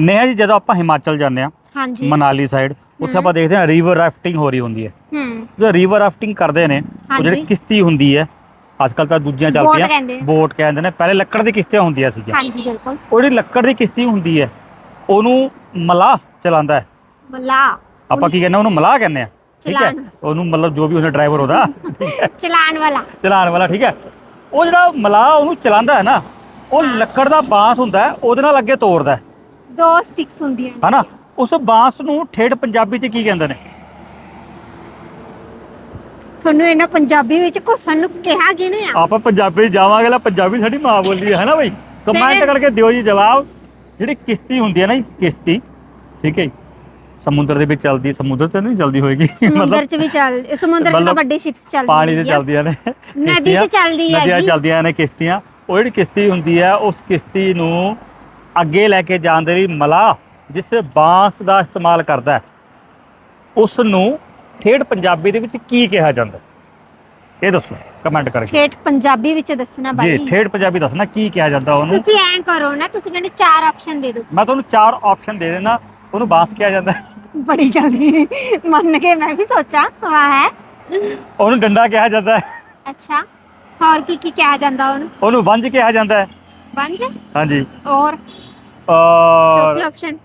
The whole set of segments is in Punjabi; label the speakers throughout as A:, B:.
A: ਨੇਹਾ ਜੀ ਜਦੋਂ ਆਪਾਂ ਹਿਮਾਚਲ ਜਾਂਦੇ ਆ
B: ਹਾਂਜੀ।
A: ਮਨਾਲੀ ਸਾਈਡ ਉੱਥੇ। ਆਪਾਂ ਦੇਖਦੇ ਆ ਰਿਵਰ ਰਾਫਟਿੰਗ ਹੋ ਰਹੀ ਹੁੰਦੀ ਹੈ।
B: ਹੂੰ
A: ਜੋ ਰਿਵਰ ਰਾਫਟਿੰਗ ਕਰਦੇ ਨੇ ਉਹ। ਜਿਹੜੀ ਕਿਸ਼ਤੀ ਹੁੰਦੀ ਹੈ ਅੱਜ ਕੱਲ ਤਾਂ ਦੂਜੀਆਂ ਚੱਲ ਪਈਆਂ। ਬੋਟ ਕਹਿੰਦੇ ਨੇ ਪਹਿਲੇ ਲੱਕੜ ਦੀ ਕਿਸ਼ਤੀਆਂ ਹੁੰਦੀਆਂ ਸੀਗੀਆਂ।
B: ਹਾਂਜੀ ਬਿਲਕੁਲ।
A: ਉਹ ਜਿਹੜੀ ਲੱਕੜ ਦੀ ਕਿਸ਼ਤੀ ਹੁੰਦੀ ਹੈ ਉਹਨੂੰ ਮਲਾਹ ਚਲਾਉਂਦਾ ਹੈ।
B: ਮਲਾ
A: ਆਪਾਂ ਕੀ ਕਹਿੰਦੇ ਉਹਨੂੰ ਮਲਾਹ ਕਹਿੰਦੇ ਆ ਠੀਕ ਹੈ। ਉਹਨੂੰ ਮਤਲਬ ਜੋ ਵੀ ਉਹਨੇ ਡਰਾਈਵਰ ਉਹਦਾ।
B: ਚਲਾਣ ਵਾਲਾ।
A: ਚਲਾਉਣ ਵਾਲਾ ਠੀਕ ਹੈ? ਉਹ ਜਿਹੜਾ ਮਲਾਹ ਉਹਨੂੰ ਚਲਾਉਂਦਾ ਹੈ ਨਾ ਉਹ ਲੱਕੜ ਦਾ ਬਾਂਸ ਹੁੰਦਾ ਹੈ ਉਹਦੇ ਨਾਲ ਅੱਗੇ ਤੋੜਦਾ ਹੈ।
B: ਦੋ ਸਟਿਕਸ ਹੁੰਦੀਆਂ ਨੇ।
A: ਹਨਾ? ਉਸ ਬਾਂਸ ਨੂੰ ਠੇਠ ਪੰਜਾਬੀ ਚ ਕੀ ਕਹਿੰਦੇ ਨੇ?
B: ਤੁਹਾਨੂੰ ਇਹਨਾਂ ਪੰਜਾਬੀ ਵਿੱਚ ਘੁਸਣ ਨੂੰ ਕਿਹਾ ਕਿਹਨੇ ਆ?
A: ਆਪਾਂ ਪੰਜਾਬੀ ਜਾਵਾਂਗੇ ਲਾ ਪੰਜਾਬੀ ਸਾਡੀ ਮਾਂ ਬੋਲੀ ਹੈ ਹਨਾ ਬਈ? ਕਮੈਂਟ ਕਰਕੇ ਦਿਓ ਜੀ ਜਵਾਬ। ਜਿਹੜੀ ਕਿਸ਼ਤੀ ਹੁੰਦੀ ਹੈ ਨਾ ਜੀ ਕਿਸ਼ਤੀ ਠੀਕ ਹੈ ਸਮੁੰਦਰ ਦੇ ਵਿੱਚ ਚੱਲਦੀ ਸਮੁੰਦਰ ਤੇ ਨਹੀਂ ਚੱਲਦੀ ਹੋਏਗੀ।
B: ਸਮੁੰਦਰ 'ਚ ਵੀ ਚੱਲ ਸਮੁੰਦਰ 'ਚ ਤਾਂ ਵੱਡੀ ਸ਼ਿਪਸ ਚੱਲਦੀਆਂ
A: ਪਾਣੀ ਤੇ। ਚੱਲਦੀਆਂ ਨੇ।
B: ਨਦੀ
A: ਕਿਸ਼ਤੀਆਂ,
B: ਚੱਲਦੀ
A: ਨਦੀਆਂ
B: ਹੈਗੀ।
A: ਚੱਲਦੀਆਂ ਨੇ ਕਿਸ਼ਤੀਆਂ। ਉਹ ਜਿਹੜੀ ਕਿਸ਼ਤੀ ਹੁੰਦੀ ਹੈ ਉਸ ਕਿਸ਼ਤੀ ਨੂੰ ਅੱਗੇ ਲੈ ਕੇ ਜਾਣ ਦੇ ਲਈ ਮਲਾਹ ਜਿਸ ਬਾਂਸ ਦਾ ਇਸਤੇਮਾਲ ਕਰਦਾ ਉਸ ਨੂੰ ਠੇਠ ਪੰਜਾਬੀ ਦੇ ਵਿੱਚ ਕੀ ਕਿਹਾ ਜਾਂਦਾ? ਇਹ ਦੱਸੋ ਕਮੈਂਟ ਕਰਕੇ।
B: ਠੇਠ ਪੰਜਾਬੀ ਵਿੱਚ ਦੱਸਣਾ
A: ਜੀ
B: ਬਾਈ।
A: ਠੇਠ ਪੰਜਾਬੀ ਦੱਸਣਾ ਕੀ ਕਿਹਾ ਜਾਂਦਾ ਉਹਨੂੰ?
B: ਤੁਸੀਂ ਐਂ ਕਰੋ ਨਾ ਤੁਸੀਂ ਮੈਨੂੰ ਚਾਰ ਆਪਸ਼ਨ ਦੇ ਦਿਓ।
A: ਮੈਂ ਤੁਹਾਨੂੰ ਚਾਰ ਆਪਸ਼ਨ ਦੇ ਦੇਣਾ ਉਹਨੂੰ ਬਾਂਸ ਕਿਹਾ ਜਾਂਦਾ
B: ਬੜੀ ਜਲਦੀ ਮੰਨ ਕੇ ਮੈਂ ਵੀ ਸੋਚਾਂ ਹਾਂ ਹੈ।
A: ਉਹਨੂੰ ਡੰਡਾ ਕਿਹਾ ਜਾਂਦਾ ਹੈ।
B: ਅੱਛਾ ਹੋਰ ਕੀ ਕੀ ਕਿਹਾ ਜਾਂਦਾ ਉਹਨੂੰ?
A: ਉਹਨੂੰ ਵੰਜ ਕਿਹਾ ਜਾਂਦਾ ਹੈ।
B: ਬੰਜ
A: ਹਾਂਜੀ।
B: ਔਰ ਚੌਥੀ ਆਪਸ਼ਨ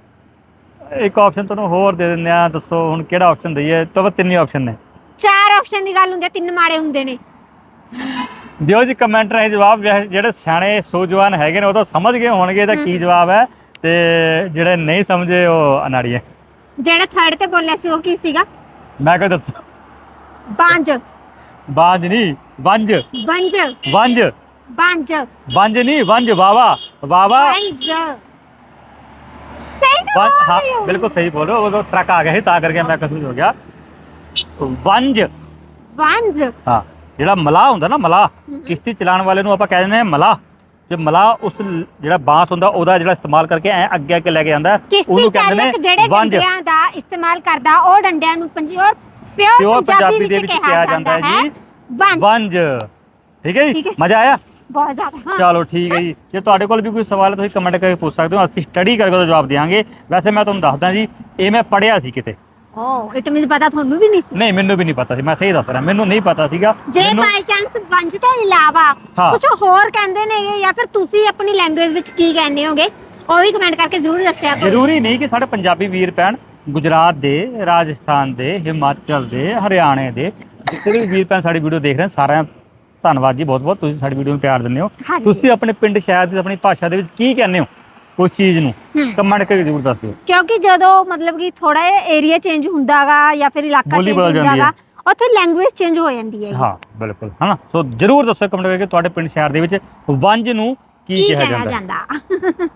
A: ਇੱਕ ਆਪਸ਼ਨ ਤੁਹਾਨੂੰ ਹੋਰ ਦੇ ਦਿੰਦੇ ਆ ਦੱਸੋ ਹੁਣ ਕਿਹੜਾ ਆਪਸ਼ਨ ਦਈਏ? ਤਾਂ ਤਿੰਨ ਹੀ ਆਪਸ਼ਨ ਨੇ।
B: ਚਾਰ ਆਪਸ਼ਨ ਦੀ ਗੱਲ ਹੁੰਦੀ ਆ ਤਿੰਨ ਮਾੜੇ ਹੁੰਦੇ ਨੇ।
A: ਦਿਓ ਜੀ ਕਮੈਂਟ ਰਾਹੀਂ ਜਵਾਬ ਵੈਸੇ ਜਿਹੜੇ ਸਿਆਣੇ ਸੋਜਵਾਨ ਹੈਗੇ ਨੇ ਉਹ ਤਾਂ ਸਮਝ ਗਏ ਹੋਣਗੇ ਇਹਦਾ ਕੀ ਜਵਾਬ ਹੈ। ਤੇ ਜਿਹੜੇ ਨਹੀਂ ਸਮਝੇ ਉਹ ਅਨਾੜੀ ਹੈ।
B: ਜਿਹੜਾ ਥਰਡ ਤੇ ਬੋਲਿਆ ਸੀ ਉਹ ਕੀ ਸੀਗਾ?
A: ਮੈਂ ਕਿਹਾ ਦੱਸੋ।
B: ਬਾਂਝ।
A: ਬਾਂਝ ਨਹੀਂ ਵੰਜ।
B: ਬੰਜ
A: ਵੰਜ।
B: ਬਾਂਝ
A: ਵੰਜ ਨਹੀਂ ਵੰਜ ਵਾਵਾ ਵਾਵਾ
B: ਬੰਜ ਸਹੀ ਤਾਂ
A: ਹਾਂ
B: ਰਹੀ ਹੋ
A: ਬਿਲਕੁਲ ਸਹੀ ਬੋਲ ਰਹੇ ਹੋ ਉਹ ਤਾਂ ਟਰੱਕ ਆ ਗਿਆ ਸੀ ਤਾਂ ਕਰਕੇ ਮੈਂ ਕਨਫਿਊਜ਼ ਹੋ ਗਿਆ। ਵੰਜ।
B: ਬੰਜ
A: ਹਾਂ ਜਿਹੜਾ ਮਲਾਹ ਹੁੰਦਾ ਨਾ ਮਲਾਹ। ਕਿਸ਼ਤੀ ਚਲਾਉਣ ਵਾਲੇ ਨੂੰ ਆਪਾਂ ਕਹਿ ਦਿੰਦੇ ਹਾਂ ਮਲਾਹ। ਜੇ ਮਲਾਹ ਉਸ ਲ- ਜਿਹੜਾ ਬਾਂਸ ਹੁੰਦਾ ਉਹਦਾ ਜਿਹੜਾ ਇਸਤੇਮਾਲ ਕਰਕੇ ਐ ਅੱਗੇ ਅੱਗੇ ਲੈ ਕੇ ਜਾਂਦਾ ਹੈ,
B: ਕਿਸ਼ਤੀ
A: ਉਹਨੂੰ ਕਹਿੰਦੇ
B: ਚਾਲਕ
A: ਨੇ
B: ਜਿਹੜੇ
A: ਵੰਜ।
B: ਡੰਡਿਆਂ ਦਾ ਇਸਤੇਮਾਲ ਕਰਦਾ ਉਹ ਡੰਡਿਆਂ ਨੂੰ ਪੰਜੀ ਔਰ ਪਿਓਰ ਪੰਜਾਬੀ ਵਿੱਚ ਕਿਹਾ ਜਾਂਦਾ ਹੈ
A: ਜੀ
B: ਬੰਜ
A: ਵੰਜ। ਠੀਕ ਹੈ
B: ਠੀਕ
A: ਜੀ
B: ਹੈ।
A: ਮਜ਼ਾ ਆਇਆ?
B: ਬਹੁਤ ਜ਼ਿਆਦਾ।
A: ਚਲੋ ਠੀਕ ਹੈ ਜੀ। ਜੇ ਤੁਹਾਡੇ ਕੋਲ ਵੀ ਕੋਈ ਸਵਾਲ ਹੈ ਤੁਸੀਂ ਕਮੈਂਟ ਕਰਕੇ ਪੁੱਛ ਸਕਦੇ ਹੋ। ਅਸੀਂ ਸਟੱਡੀ ਕਰਕੇ ਉਹਦਾ ਜਵਾਬ ਦੇਵਾਂਗੇ ਵੈਸੇ ਮੈਂ ਤੁਹਾਨੂੰ ਦੱਸਦਾ ਜੀ ਇਹ ਮੈਂ ਪੜਿਆ ਸੀ ਕਿਤੇ।
B: ਓ ਇਟ ਮੀਨਸ ਪਤਾ ਤੁਹਾਨੂੰ ਵੀ ਨਹੀਂ ਸੀ?
A: ਨਹੀਂ ਮੈਨੂੰ ਵੀ ਨਹੀਂ ਪਤਾ ਸੀ। ਮੈਂ ਸਹੀ ਦੱਸ ਰਿਹਾ ਮੈਨੂੰ ਨਹੀਂ ਪਤਾ ਸੀਗਾ।
B: ਜੇ
A: ਮੈਨੂੰ-
B: ਬਾਈ ਚਾਂਸ ਵੰਜ ਤੋਂ ਇਲਾਵਾ
A: ਹਾਂ।
B: ਕੁਝ ਹੋਰ ਕਹਿੰਦੇ ਨੇਗੇ ਜਾਂ ਫਿਰ ਤੁਸੀਂ ਆਪਣੀ ਲੈਂਗੁਏਜ ਵਿੱਚ ਕੀ ਕਹਿੰਦੇ ਹੋਗੇ ਉਹ ਵੀ ਕਮੈਂਟ ਕਰਕੇ ਜ਼ਰੂਰ ਦੱਸਿਆ ਕਰੋ।
A: ਜ਼ਰੂਰੀ ਨਹੀਂ ਕਿ ਸਾਡੇ ਪੰਜਾਬੀ ਵੀਰ ਭੈਣ ਗੁਜਰਾਤ ਦੇ ਰਾਜਸਥਾਨ ਦੇ ਹਿਮਾਚਲ ਦੇ ਹਰਿਆਣੇ ਦੇ ਜਿੱਥੇ ਵੀ ਵੀਰ ਭੈਣ ਸਾਡੀ ਵੀਡੀਓ ਦੇਖ ਰਹੇ ਨੇ ਸਾਰਿਆਂ ਧੰਨਵਾਦ ਜੀ ਬਹੁਤ ਬਹੁਤ ਤੁਸੀਂ ਸਾਡੀ ਵੀਡੀਓ ਨੂੰ ਪਿਆਰ ਦਿੰਦੇ ਹੋ।
B: ਹਾਂਜੀ।
A: ਤੁਸੀਂ ਆਪਣੇ ਪਿੰਡ ਸ਼ਹਿਰ ਦੀ ਆਪਣੀ ਭਾਸ਼ਾ ਦੇ ਵਿੱਚ ਕੀ ਕਹਿੰਦੇ ਹੋ? ਉਸ ਚੀਜ਼ ਨੂੰ। ਕਮੈਂਟ ਕਰਕੇ ਜ਼ਰੂਰ ਦੱਸ ਦਿਓ।
B: ਕਿਉਂਕਿ ਜਦੋਂ ਮਤਲਬ ਕਿ ਥੋੜਾ ਜਿਹਾ ਏਰੀਆ ਚੇਂਜ ਹੁੰਦਾਗਾ ਜਾਂ ਫਿਰ ਇਲਾਕਾ
A: ਬੋਲੀ
B: ਚੇਂਜ
A: ਬਦਲ ਜਾਂਦੀ
B: ਹੁੰਦਾਗਾ ਉੱਥੇ ਲੈਂਗੁਏਜ ਚੇਂਜ ਹੋ ਜਾਂਦੀ ਹੈ
A: ਹਾਂ ਬਿਲਕੁਲ। ਹਨਾ? ਸੋ ਜ਼ਰੂਰ ਦੱਸੋ ਕਮੈਂਟ ਕਰਕੇ ਤੁਹਾਡੇ ਪਿੰਡ ਸ਼ਹਿਰ ਦੇ ਵਿੱਚ ਵੰਜ ਨੂੰ ਕੀ
B: ਕੀ
A: ਕਿਹਾ
B: ਕਿਹਾ
A: ਜਾਂਦਾ ਹੈ।
B: ਜਾਂਦਾ?